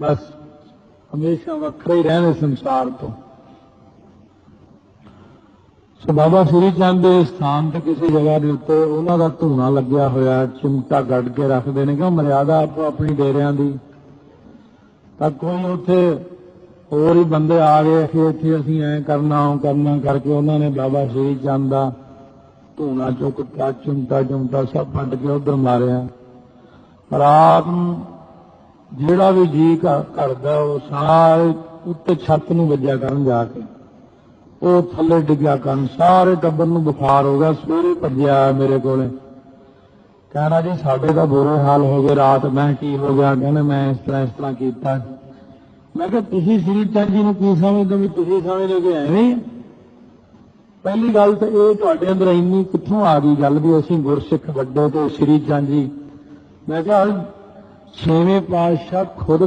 ਬਸ ਹਮੇਸ਼ਾ ਵੱਖਰੇ ਹੀ ਰਹਿਣੇ ਸੰਸਾਰ ਤੋਂ। ਸੋ ਬਾਬਾ ਸ੍ਰੀ ਚੰਦ ਦੇ ਸਥਾਨ ਤੇ ਕਿਸੇ ਜਗ੍ਹਾ ਦੇ ਉੱਤੇ ਉਹਨਾਂ ਦਾ ਧੂਣਾ ਲੱਗਿਆ ਹੋਇਆ, ਚਿਮਟਾ ਗੱਡ ਕੇ ਰੱਖਦੇ ਨੇ, ਕਿਉਂ ਮਰਿਆਦਾ ਆਪੋ ਆਪਣੀ ਡੇਰਿਆਂ ਦੀ। ਤਾਂ ਕੋਈ ਉੱਥੇ ਹੋਰ ਹੀ ਬੰਦੇ ਆ ਗਏ ਕਿ ਇੱਥੇ ਅਸੀਂ ਐ ਕਰਨਾ, ਉਹ ਕਰਨਾ ਕਰਕੇ ਉਹਨਾਂ ਨੇ ਬਾਬਾ ਸ੍ਰੀ ਚੰਦ ਦਾ ਧੂਣਾ ਚੁੱਕਤਾ ਚਿਮਟਾ ਚਿਮਟਾ ਸਭ ਵੱਢ ਕੇ ਉਧਰ ਮਾਰਿਆ। ਰਾਤ ਨੂੰ ਜਿਹੜਾ ਵੀ ਜੀ ਘ- ਕਰਦਾ, ਉਹ ਸਾਰੇ ਉੱਤੇ ਛੱਤ ਨੂੰ ਵੱਜਿਆ ਕਰਨ ਜਾ ਕੇ। ਉਹ ਥੱਲੇ ਡਿੱਗਿਆ ਕਰਨ। ਸਾਰੇ ਟੱਬਰ ਨੂੰ ਬੁਖਾਰ ਹੋ ਗਿਆ, ਸਵੇਰੇ ਭੱਜਿਆ ਮੇਰੇ ਕੋਲੇ। ਕਹਿੰਦਾ ਜੀ, ਸਾਡੇ ਤਾਂ ਬੁਰੇ ਹਾਲ ਹੋ ਗਏ, ਰਾਤ ਮੈਂ ਕੀ ਹੋ ਗਿਆ, ਕਹਿੰਦਾ ਮੈਂ ਇਸ ਤਰ੍ਹਾਂ ਇਸ ਤਰ੍ਹਾਂ ਕੀਤਾ। ਮੈਂ ਕਿਹਾ, ਤੁਸੀਂ ਸ੍ਰੀ ਚੰਦ ਜੀ ਨੂੰ ਕੀ ਸਮਝਦੇ ਵੀ ਤੁਸੀਂ ਸਮਝਦੇ ਕਿ ਐਵੇਂ ਪਹਿਲੀ ਗੱਲ ਤਾਂ ਇਹ, ਤੁਹਾਡੇ ਅੰਦਰ ਇੰਨੀ ਕਿੱਥੋਂ ਆ ਗਈ ਗੱਲ ਵੀ ਅਸੀਂ ਗੁਰਸਿੱਖ ਵੱਡੇ ਤੇ ਸ੍ਰੀ ਚੰਦ ਜੀ। ਮੈਂ ਕਿਹਾ ਛੇਵੇਂ ਪਾਤਸ਼ਾਹ ਖੁਦ